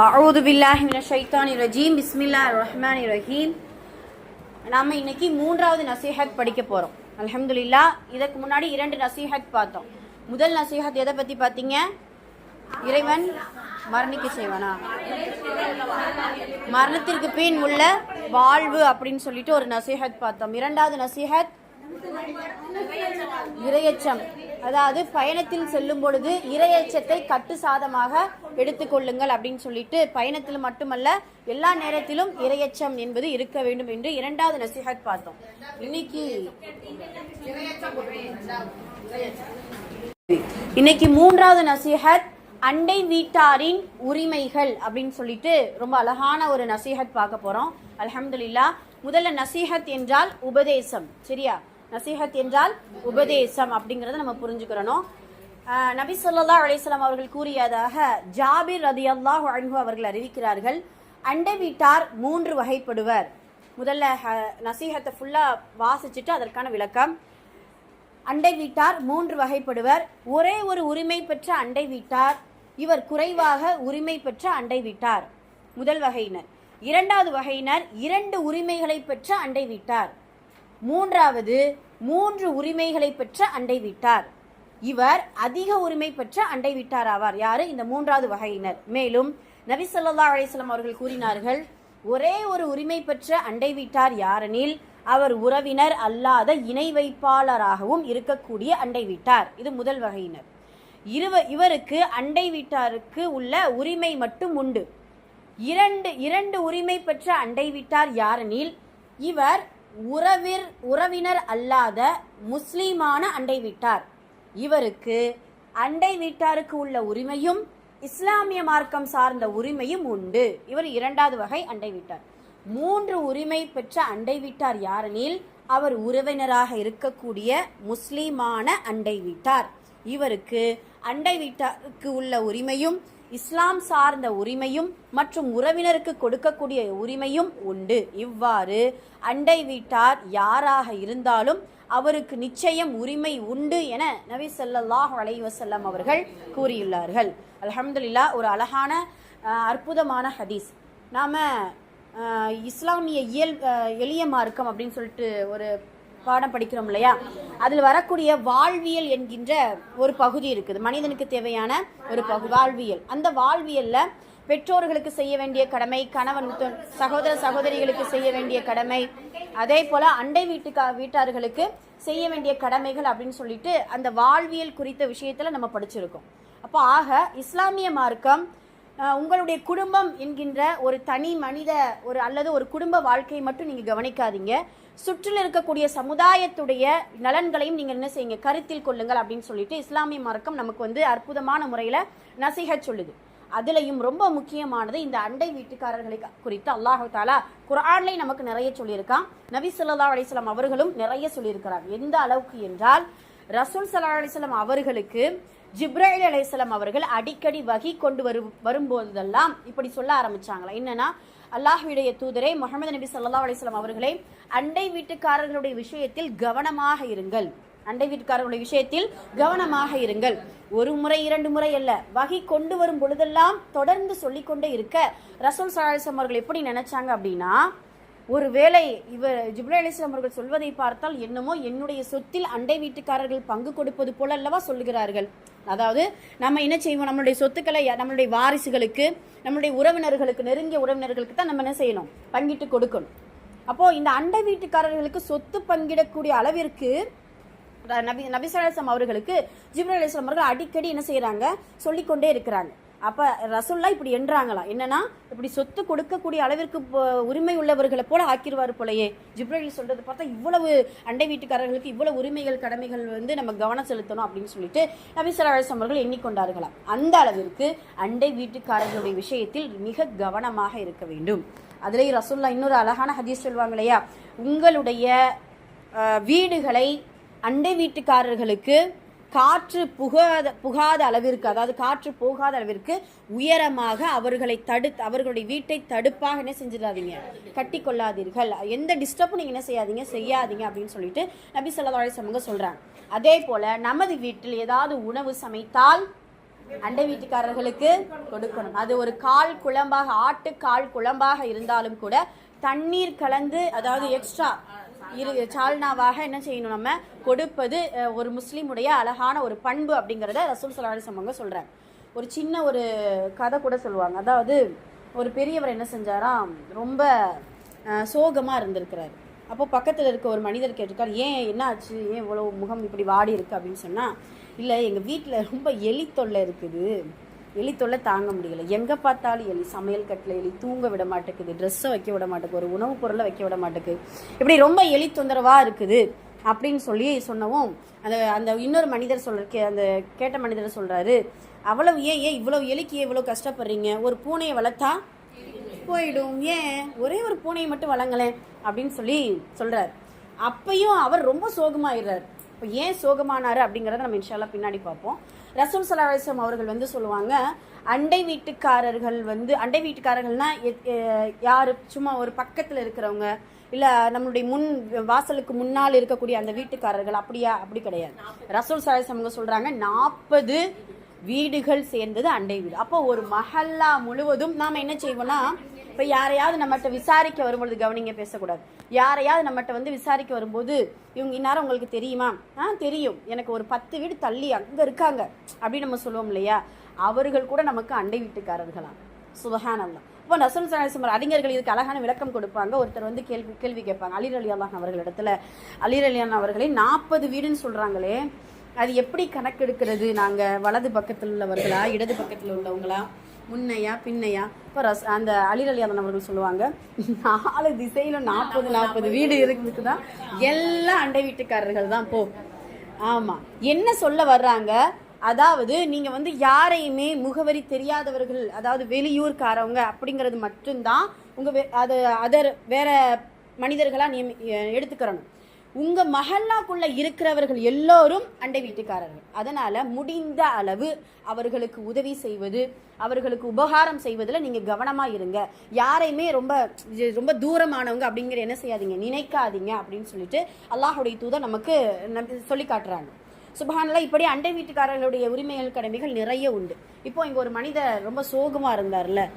அவுது பில்லாஹி மின ஷைத்தானி ரஜீம். பிஸ்மில்லா ரஹ்மானி ரஹீம். நாம இன்னைக்கு மூன்றாவது நசீஹத் படிக்க போகிறோம் அலமதுல்லா இதற்கு முன்னாடி இரண்டு நசீஹத் பார்த்தோம். முதல் நசீஹத் எதை பற்றி பார்த்தீங்க? இறைவன் மரணிக்க செய்வனா? மரணத்திற்கு பின் உள்ள வாழ்வு அப்படின்னு சொல்லிட்டு ஒரு நசீஹத் பார்த்தோம். இரண்டாவது நசீஹத் இரையச்சம். அதாவது பயணத்தில் செல்லும் பொழுது இரையச்சத்தை கட்டு சாதமாக எடுத்துக்கொள்ளுங்கள் அப்படின்னு சொல்லிட்டு பயணத்தில் மட்டுமல்ல எல்லா நேரத்திலும் இரையச்சம் என்பது இருக்க வேண்டும் என்று இரண்டாவது நசிஹத் பார்த்தோம். இன்னைக்கு இன்னைக்கு மூன்றாவது நசீஹத் அண்டை வீட்டாரின் உரிமைகள் அப்படின்னு சொல்லிட்டு ரொம்ப அழகான ஒரு நசீஹத் பார்க்க போறோம். அலமதுல்லா முதல்ல நசீஹத் என்றால் உபதேசம் சரியா? நசீஹத் என்றால் உபதேசம் அப்படிங்கிறத நம்ம புரிஞ்சுக்கிறணும். நபி சொல்லா அலிஸ்லாம் அவர்கள் கூறியதாக ஜாபிர் ரதியல்லாஹு அன்ஹு அவர்கள் அறிவிக்கிறார்கள் அண்டை வீட்டார் மூன்று வகைப்படுவர். முதல்ல நசீகத்தை நசீஹத்தை ஃபுல்லா வாசிச்சுட்டு அதற்கான விளக்கம். அண்டை வீட்டார் மூன்று வகைப்படுவர். ஒரே ஒரு உரிமை பெற்ற அண்டை வீட்டார் இவர் குறைவாக உரிமை பெற்ற அண்டை வீட்டார் முதல் வகையினர். இரண்டாவது வகையினர் இரண்டு உரிமைகளை பெற்ற அண்டை வீட்டார் மூன்றாவது மூன்று உரிமைகளை பெற்ற அண்டை வீட்டார். இவர் அதிக உரிமை பெற்ற அண்டை வீட்டார் ஆவார் யாரு? இந்த மூன்றாவது வகையினர். மேலும் நபி ஸல்லல்லாஹு அவர்கள் கூறினார்கள் ஒரே ஒரு உரிமை பெற்ற அண்டை வீட்டார் யாரெனில் அவர் உறவினர் அல்லாத இணை வைப்பாளராகவும் இருக்கக்கூடிய அண்டை வீட்டார். இது முதல் வகையினர். இருவ இவருக்கு அண்டை வீட்டாருக்கு உள்ள உரிமை மட்டும் உண்டு. இரண்டு இரண்டு உரிமை பெற்ற அண்டை வீட்டார் யாரெனில் இவர் உறவிர் உறவினர் அல்லாத முஸ்லீமான அண்டை வீட்டார். இவருக்கு அண்டை வீட்டாருக்கு உள்ள உரிமையும் இஸ்லாமிய மார்க்கம் சார்ந்த உரிமையும் உண்டு. இவர் இரண்டாவது வகை அண்டை வீட்டார். மூன்று உரிமை பெற்ற அண்டை வீட்டார் யாரெனில் அவர் உறவினராக இருக்கக்கூடிய முஸ்லீமான அண்டை வீட்டார். இவருக்கு அண்டை வீட்டாருக்கு உள்ள உரிமையும் இஸ்லாம் சார்ந்த உரிமையும் மற்றும் உறவினருக்கு கொடுக்கக்கூடிய உரிமையும் உண்டு. இவ்வாறு அண்டை வீட்டார் யாராக இருந்தாலும் அவருக்கு நிச்சயம் உரிமை உண்டு என நபி சொல்லாஹ் அலைவசல்லம் அவர்கள் கூறியுள்ளார்கள். அலமதுல்லா ஒரு அழகான அற்புதமான ஹதீஸ். நாம இஸ்லாமிய இயல் எளிய மார்க்கம் அப்படின்னு சொல்லிட்டு ஒரு பாடம் படிக்கிறோம் இல்லையா? அதில் வரக்கூடிய வாழ்வியல் என்கின்ற ஒரு பகுதி இருக்குது. மனிதனுக்கு தேவையான ஒரு பகு வாழ்வியல். அந்த வாழ்வியலில் பெற்றோர்களுக்கு செய்ய வேண்டிய கடமை கணவன் சகோதர சகோதரிகளுக்கு செய்ய வேண்டிய கடமை அதே போல் அண்டை வீட்டுக்கா வீட்டார்களுக்கு செய்ய வேண்டிய கடமைகள் அப்படின்னு சொல்லிட்டு அந்த வாழ்வியல் குறித்த விஷயத்தில் நம்ம படிச்சிருக்கோம். அப்போ ஆக இஸ்லாமிய மார்க்கம் உங்களுடைய குடும்பம் என்கின்ற ஒரு தனி மனித ஒரு அல்லது ஒரு குடும்ப வாழ்க்கையை மட்டும் நீங்கள் கவனிக்காதீங்க. சுற்றில் இருக்கக்கூடிய சமுதாயத்துடைய நலன்களையும் நீங்கள் என்ன செய்யுங்க? கருத்தில் கொள்ளுங்கள் அப்படின்னு சொல்லிட்டு இஸ்லாமிய மார்க்கம் நமக்கு வந்து அற்புதமான முறையில் நசிக சொல்லுது. அதுலையும் ரொம்ப முக்கியமானது இந்த அண்டை வீட்டுக்காரர்களை குறித்து அல்லாஹு தாலா குர்ஆன்லயும் நமக்கு நிறைய சொல்லியிருக்கான். நபி சொல்லா அலிஸ்லாம் அவர்களும் நிறைய சொல்லியிருக்கிறார். எந்த அளவுக்கு என்றால் ரசூல் சலா அலிஸ்லாம் அவர்களுக்கு ஜிப்ரேல் அலிஸ்லாம் அவர்கள் அடிக்கடி வகி கொண்டு வரும் வரும்போதெல்லாம் இப்படி சொல்ல ஆரம்பிச்சாங்களா? என்னன்னா அல்லாஹ்வுடைய தூதரே முகமது நபி சல்லா அலிஸ்லாம் அவர்களே அண்டை வீட்டுக்காரர்களுடைய விஷயத்தில் கவனமாக இருங்கள். அண்டை வீட்டுக்காரர்களுடைய விஷயத்தில் கவனமாக இருங்கள். ஒரு முறை இரண்டு முறை அல்ல வகை கொண்டு வரும் பொழுதெல்லாம் தொடர்ந்து சொல்லிக்கொண்டே இருக்க ரசூல் சலாஹிஸ்லாம் அவர்கள் எப்படி நினைச்சாங்க அப்படின்னா ஒருவேளை இவர் ஜிப்ரா அலிஸ்லாம் அவர்கள் சொல்வதை பார்த்தால் என்னமோ என்னுடைய சொத்தில் அண்டை வீட்டுக்காரர்கள் பங்கு கொடுப்பது போல அல்லவா சொல்லுகிறார்கள். அதாவது நம்ம என்ன செய்வோம்? நம்மளுடைய சொத்துக்களை நம்மளுடைய வாரிசுகளுக்கு நம்மளுடைய உறவினர்களுக்கு நெருங்கிய உறவினர்களுக்கு தான் நம்ம என்ன செய்யணும்? பங்கிட்டு கொடுக்கணும். அப்போ இந்த அண்டை வீட்டுக்காரர்களுக்கு சொத்து பங்கிடக்கூடிய அளவிற்கு நபி நபிசலாசம் அவர்களுக்கு ஜிப்ரல் அலிஸ்லாம் அவர்கள் அடிக்கடி என்ன செய்கிறாங்க சொல்லிக்கொண்டே இருக்கிறாங்க. அப்போ ரசுல்லா இப்படி என்றாங்களாம் என்னன்னா இப்படி சொத்து கொடுக்கக்கூடிய அளவிற்கு உரிமை உள்ளவர்களை போல ஆக்கிடுவார் போலயே. ஜிப்ரேல் சொல்றது பார்த்தா இவ்வளவு அண்டை வீட்டுக்காரர்களுக்கு இவ்வளவு உரிமைகள் கடமைகள் வந்து நம்ம கவனம் செலுத்தணும் அப்படின்னு சொல்லிட்டு நபிசலாசம் அவர்கள் எண்ணிக்கொண்டார்களாம் அந்த அளவிற்கு அண்டை வீட்டுக்காரர்களுடைய விஷயத்தில் மிக கவனமாக இருக்க வேண்டும். அதுலேயும் ரசுல்லா இன்னொரு அழகான ஹதீஸ் சொல்லுவாங்க இல்லையா? உங்களுடைய வீடுகளை அண்டை வீட்டுக்காரர்களுக்கு காற்று புகாத புகாத அளவிற்கு அதாவது காற்று போகாத அளவிற்கு உயரமாக அவர்களை தடுத்து அவர்களுடைய வீட்டை தடுப்பாக என்ன செஞ்சிடாதீங்க? கட்டி கொள்ளாதீர்கள் எந்த டிஸ்டர்பும் நீங்கள் என்ன செய்யாதீங்க? செய்யாதீங்க அப்படின்னு சொல்லிட்டு நபி ஸல்லல்லாஹு அலைஹி சொல்கிறாங்க அதே போல் நமது வீட்டில் ஏதாவது உணவு சமைத்தால் அண்டை வீட்டுக்காரர்களுக்கு கொடுக்கணும். அது ஒரு கால் குழம்பாக ஆட்டு கால் குழம்பாக இருந்தாலும் கூட தண்ணீர் கலந்து அதாவது எக்ஸ்ட்ரா இரு சால்னாவாக என்ன செய்யணும் நம்ம? கொடுப்பது ஒரு முஸ்லீமுடைய அழகான ஒரு பண்பு அப்படிங்கிறத ரசூல் சலாஹி அவங்க சொல்கிறார் ஒரு சின்ன ஒரு கதை கூட சொல்லுவாங்க. அதாவது ஒரு பெரியவர் என்ன செஞ்சாராம்? ரொம்ப சோகமாக இருந்திருக்கிறாரு. அப்போ பக்கத்தில் இருக்க ஒரு மனிதர் கேட்டிருக்கார் ஏன் என்ன ஆச்சு? ஏன் இவ்வளோ முகம் இப்படி வாடி இருக்கு? அப்படின்னு சொன்னால் இல்லை எங்கள் வீட்டில் ரொம்ப எலி தொல்லை இருக்குது. எலி தொல்லை தாங்க முடியல. எங்கே பார்த்தாலும் எலி சமையல் கட்டில் எலி தூங்க விட மாட்டேங்குது. ட்ரெஸ்ஸை வைக்க விட மாட்டேங்குது. ஒரு உணவுப் பொருளை வைக்க விட மாட்டேங்குது. இப்படி ரொம்ப எலி தொந்தரவாக இருக்குது அப்படின்னு சொல்லி சொன்னவும் அந்த அந்த இன்னொரு மனிதர் சொல்ற கே- அந்த கேட்ட மனிதர் சொல்கிறாரு அவ்வளவு ஏன் ஏன் இவ்வளோ எலிக்கு ஏன் இவ்வளோ கஷ்டப்படுறீங்க? ஒரு பூனையை வளர்த்தா போயிடும். ஏன்? ஒரே ஒரு பூனையை மட்டும் வளங்களேன். அப்படின்னு சொல்லி சொல்கிறார் அப்பையும் அவர் ரொம்ப சோகமாயிடுறாரு. இப்போ ஏன் சோகமானார் அப்படிங்கிறத நம்ம இன்ஷால்லாம் பின்னாடி பார்ப்போம். ரசூல் சலாஹம் அவர்கள் வந்து சொல்லுவாங்க அண்டை வீட்டுக்காரர்கள் வந்து அண்டை வீட்டுக்காரர்கள்னா யார்? சும்மா ஒரு பக்கத்தில் இருக்கிறவங்க இல்லை நம்மளுடைய முன் வாசலுக்கு முன்னால் இருக்கக்கூடிய அந்த வீட்டுக்காரர்கள் அப்படியா? அப்படி கிடையாது. ரசூல் சலாஹம் அவங்க சொல்கிறாங்க நாற்பது வீடுகள் சேர்ந்தது அண்டை வீடு. அப்போ ஒரு மஹல்லா முழுவதும் நாம் என்ன செய்வோம்னா இப்போ யாரையாவது நம்மகிட்ட விசாரிக்க வரும்பொழுது கவனிங்க பேசக்கூடாது. யாரையாவது நம்மகிட்ட வந்து விசாரிக்க வரும்போது இவங்க இந்நேரம் உங்களுக்கு தெரியுமா? ஆ தெரியும். எனக்கு ஒரு பத்து வீடு தள்ளி அங்கே இருக்காங்க அப்படின்னு நம்ம சொல்லுவோம் இல்லையா? அவர்கள் கூட நமக்கு அண்டை வீட்டுக்காரர்களாம். சுபஹானல்லாம் இப்போ நசல் சலாசமர் அறிஞர்கள் இதுக்கு அழகான விளக்கம் கொடுப்பாங்க. ஒருத்தர் வந்து கேள்வி கேள்வி கேட்பாங்க. அலிர் அலி அல்லாஹ் அவர்களிடத்துல அலிர் அலியான் அவர்களே நாற்பது வீடுன்னு சொல்கிறாங்களே அது எப்படி கணக்கெடுக்கிறது? நாங்கள் வலது பக்கத்தில் உள்ளவர்களா இடது பக்கத்தில் உள்ளவங்களா? முன்னையா பின்னையா? இப்போ ரஸ் அந்த அலிரலியாதன் அவர்கள் சொல்லுவாங்க. நாலு திசையில நாற்பது நாற்பது வீடு இருக்குதுதான் எல்லாம் அண்டை வீட்டுக்காரர்கள் தான் போ. ஆமா. என்ன சொல்ல வர்றாங்க? அதாவது நீங்க வந்து யாரையுமே முகவரி தெரியாதவர்கள் அதாவது வெளியூர்காரவங்க அப்படிங்கிறது மட்டும்தான் உங்க வே- அது அதர் வேற மனிதர்களாக நியமி எடுத்துக்கிறணும். உங்க மஹல்லாக்குள்ள இருக்கிறவர்கள் எல்லோரும் அண்டை வீட்டுக்காரர்கள். அதனால முடிந்த அளவு அவர்களுக்கு உதவி செய்வது அவர்களுக்கு உபகாரம் செய்வதில் நீங்க கவனமா இருங்க. யாரையுமே ரொம்ப இது ரொம்ப தூரமானவங்க அப்படிங்கிற என்ன செய்யாதீங்க. நினைக்காதீங்க அப்படின்னு சொல்லிட்டு அல்லாஹுடைய தூதர் நமக்கு நம்- சொல்லி காட்டுறாங்க. சுபஹானல்லா இப்படி அண்டை வீட்டுக்காரர்களுடைய உரிமைகள் கடமைகள் நிறைய உண்டு. இப்போ இங்க ஒரு மனிதர் ரொம்ப சோகமா இருந்தார்ல.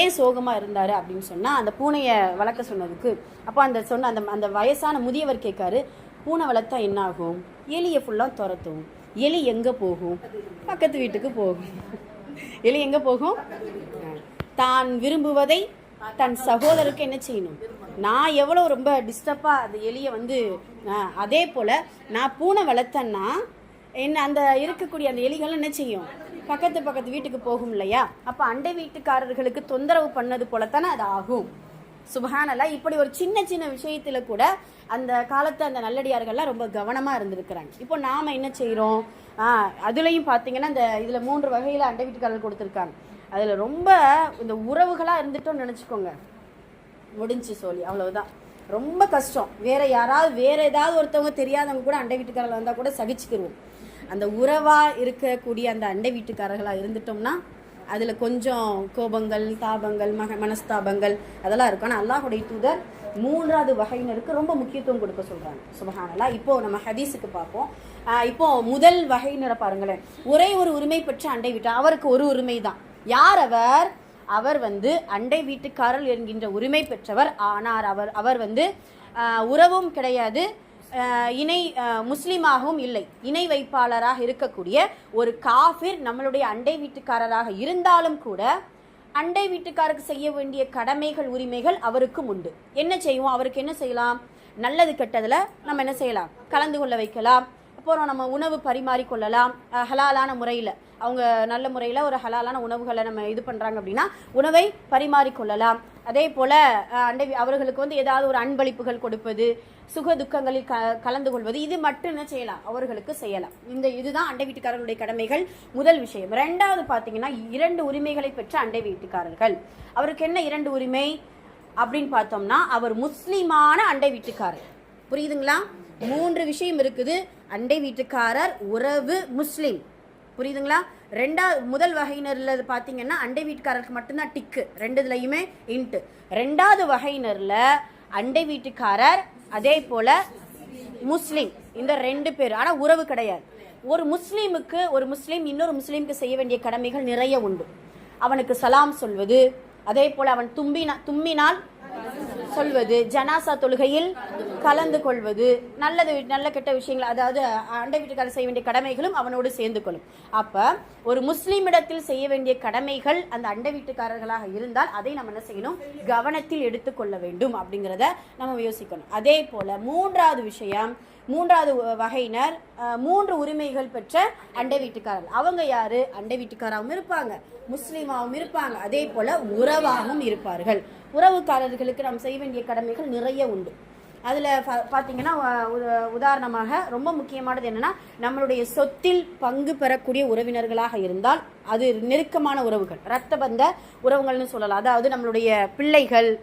ஏன் சோகமா இருந்தாரு அப்படின்னு சொன்னா அந்த பூனையை வளர்க்க சொன்னதுக்கு. அப்போ அந்த சொன்ன அந்த அந்த வயசான முதியவர் கேட்காரு பூனை வளர்த்தா என்ன ஆகும் எலியை ஃபுல்லாக துரத்தும். எலி எங்க போகும்? பக்கத்து வீட்டுக்கு போகும். எலி எங்க போகும்? தான் விரும்புவதை தன் சகோதரருக்கு என்ன செய்யணும்? நான் எவ்வளோ ரொம்ப டிஸ்டர்பாக அந்த எலியை வந்து அதே போல் நான் பூனை வளர்த்தேன்னா என்ன அந்த இருக்கக்கூடிய அந்த எலிகள் என்ன செய்யும்? பக்கத்து பக்கத்து வீட்டுக்கு போகும் இல்லையா? அப்போ அண்டை வீட்டுக்காரர்களுக்கு தொந்தரவு பண்ணது போலத்தானே அது ஆகும். சுபஹானல்லா இப்படி ஒரு சின்ன சின்ன விஷயத்துல கூட அந்த காலத்து அந்த நல்லடியார்கள்லாம் ரொம்ப கவனமா இருந்திருக்கிறாங்க. இப்போ நாம என்ன செய்கிறோம் ஆஹ் அதுலயும் பாத்தீங்கன்னா இந்த இதுல மூன்று வகையில அண்டை வீட்டுக்காரர்கள் கொடுத்துருக்காங்க. அதுல ரொம்ப இந்த உறவுகளா இருந்துட்டோம்னு நினைச்சுக்கோங்க. முடிஞ்சு சொல்லி அவ்வளவுதான். ரொம்ப கஷ்டம். வேற யாராவது வேற ஏதாவது ஒருத்தவங்க தெரியாதவங்க கூட அண்டை வீட்டுக்காரர்கள் வந்தா கூட சகிச்சுக்கிருவோம். அந்த உறவாக இருக்கக்கூடிய அந்த அண்டை வீட்டுக்காரர்களாக இருந்துட்டோம்னா அதில் கொஞ்சம் கோபங்கள் தாபங்கள் மக மனஸ்தாபங்கள் அதெல்லாம் இருக்கும். ஆனால் அல்லாஹுடைய தூதர் மூன்றாவது வகையினருக்கு ரொம்ப முக்கியத்துவம் கொடுக்க சொல்கிறாங்க சுபஹானல்லா இப்போது நம்ம ஹதீஸுக்கு பார்ப்போம். இப்போது முதல் வகையினரை பாருங்களேன். ஒரே ஒரு உரிமை பெற்ற அண்டை வீட்டார் அவருக்கு ஒரு உரிமை தான். யார் அவர்? அவர் வந்து அண்டை வீட்டுக்காரர் என்கின்ற உரிமை பெற்றவர். ஆனார் அவர் அவர் வந்து உறவும் கிடையாது இணை முஸ்லீமாகவும் இல்லை. இணை வைப்பாளராக இருக்கக்கூடிய ஒரு காஃபிர் நம்மளுடைய அண்டை வீட்டுக்காரராக இருந்தாலும் கூட அண்டை வீட்டுக்காருக்கு செய்ய வேண்டிய கடமைகள் உரிமைகள் அவருக்கும் உண்டு. என்ன செய்வோம்? அவருக்கு என்ன செய்யலாம்? நல்லது கெட்டதில் நம்ம என்ன செய்யலாம்? கலந்து கொள்ள வைக்கலாம். அப்புறம் நம்ம உணவு பரிமாறிக்கொள்ளலாம். ஹலாலான முறையில். அவங்க நல்ல முறையில் ஒரு ஹலாலான உணவுகளை நம்ம இது பண்ணுறாங்க அப்படின்னா உணவை பரிமாறிக்கொள்ளலாம். அதே போல் அண்டை அவர்களுக்கு வந்து ஏதாவது ஒரு அன்பளிப்புகள் கொடுப்பது சுக துக்கங்களில் க கலந்து கொள்வது இது மட்டும் என்ன செய்யலாம். அவர்களுக்கு செய்யலாம். இந்த இதுதான் அண்டை வீட்டுக்காரர்களுடைய கடமைகள். முதல் விஷயம். ரெண்டாவது பார்த்தீங்கன்னா இரண்டு உரிமைகளை பெற்ற அண்டை வீட்டுக்காரர்கள். அவருக்கு என்ன இரண்டு உரிமை அப்படின்னு பார்த்தோம்னா அவர் முஸ்லீமான அண்டை வீட்டுக்காரர். புரியுதுங்களா? மூன்று விஷயம் இருக்குது. அண்டை வீட்டுக்காரர் உறவு முஸ்லிம். புரியுதுங்களா? ரெண்டாவது முதல் வகையினரில் பார்த்தீங்கன்னா அண்டை வீட்டுக்காரருக்கு மட்டும்தான் டிக்கு ரெண்டு இதுலையுமே இன்ட்டு ரெண்டாவது வகையினரில் அண்டை வீட்டுக்காரர் அதே போல் முஸ்லீம். இந்த ரெண்டு பேர். ஆனால் உறவு கிடையாது. ஒரு முஸ்லீமுக்கு ஒரு முஸ்லீம் இன்னொரு முஸ்லீமுக்கு செய்ய வேண்டிய கடமைகள் நிறைய உண்டு. அவனுக்கு சலாம் சொல்வது அதே போல் அவன் தும்பினா தும்மினால் சொல்வது ஜனாசா தொழுகையில் கலந்து கொள்வது நல்லது நல்ல கெட்ட விஷயங்கள் அதாவது அண்டை வீட்டுக்காரர் செய்ய வேண்டிய கடமைகளும் அவனோடு சேர்ந்து கொள்ளும் அப்ப ஒரு முஸ்லீமிடத்தில் செய்ய வேண்டிய கடமைகள் அந்த அண்டை வீட்டுக்காரர்களாக இருந்தால் அதை நம்ம என்ன செய்யணும்? கவனத்தில் எடுத்துக்கொள்ள வேண்டும் அப்படிங்கிறத நம்ம யோசிக்கணும். அதே போல மூன்றாவது விஷயம் மூன்றாவது வகையினர் மூன்று உரிமைகள் பெற்ற அண்டை வீட்டுக்காரர்கள். அவங்க யாரு? அண்டை வீட்டுக்காராகவும் இருப்பாங்க முஸ்லீமாகவும் இருப்பாங்க. அதே போல உறவாகவும் இருப்பார்கள். உறவுக்காரர்களுக்கு நாம் செய்ய வேண்டிய கடமைகள் நிறைய உண்டு. அதில் பார்த்தீங்கன்னா உ- உதாரணமாக ரொம்ப முக்கியமானது என்னன்னா நம்மளுடைய சொத்தில் பங்கு பெறக்கூடிய உறவினர்களாக இருந்தால் அது நெருக்கமான உறவுகள். ரத்த பந்த உறவுகள்னு சொல்லலாம். அதாவது நம்மளுடைய பிள்ளைகள்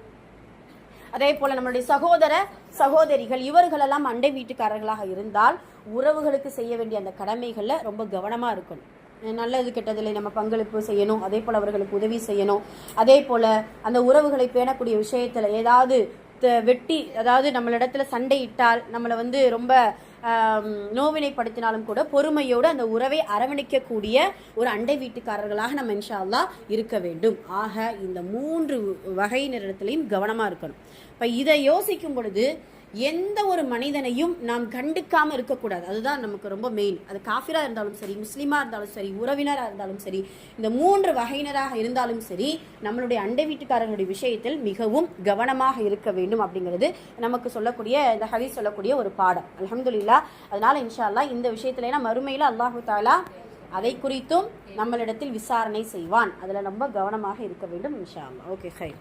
அதே போல் நம்மளுடைய சகோதர சகோதரிகள் இவர்களெல்லாம் அண்டை வீட்டுக்காரர்களாக இருந்தால் உறவுகளுக்கு செய்ய வேண்டிய அந்த கடமைகளில் ரொம்ப கவனமாக இருக்கணும். நல்லது கெட்டதில் நம்ம பங்களிப்பு செய்யணும் அதே போல் அவர்களுக்கு உதவி செய்யணும். அதே போல் அந்த உறவுகளை பேணக்கூடிய விஷயத்தில் ஏதாவது வெட்டி அதாவது நம்மளிடத்துல சண்டையிட்டால் நம்மளை வந்து ரொம்ப நோவினைப்படுத்தினாலும் கூட பொறுமையோடு அந்த உறவை அரவணைக்கக்கூடிய ஒரு அண்டை வீட்டுக்காரர்களாக நம்ம இன்ஷால்லா இருக்க வேண்டும். ஆக இந்த மூன்று வகையினரிடத்திலையும் கவனமாக இருக்கணும். இப்போ இதை யோசிக்கும் பொழுது எந்த ஒரு மனிதனையும் நாம் கண்டுக்காமல் இருக்கக்கூடாது. அதுதான் நமக்கு ரொம்ப மெயின் அது காஃபிராக இருந்தாலும் சரி முஸ்லீமாக இருந்தாலும் சரி உறவினராக இருந்தாலும் சரி இந்த மூன்று வகையினராக இருந்தாலும் சரி நம்மளுடைய அண்டை வீட்டுக்காரர்களுடைய விஷயத்தில் மிகவும் கவனமாக இருக்க வேண்டும் அப்படிங்கிறது நமக்கு சொல்லக்கூடிய இந்த ஹரி சொல்லக்கூடிய ஒரு பாடம். அலமதுல்லா அதனால் இன்ஷா அல்லாஹ் இந்த விஷயத்துல ஏன்னா அல்லாஹு தாலா அதை குறித்தும் நம்மளிடத்தில் விசாரணை செய்வான். அதில் ரொம்ப கவனமாக இருக்க வேண்டும் இன்ஷா ஓகே ஹை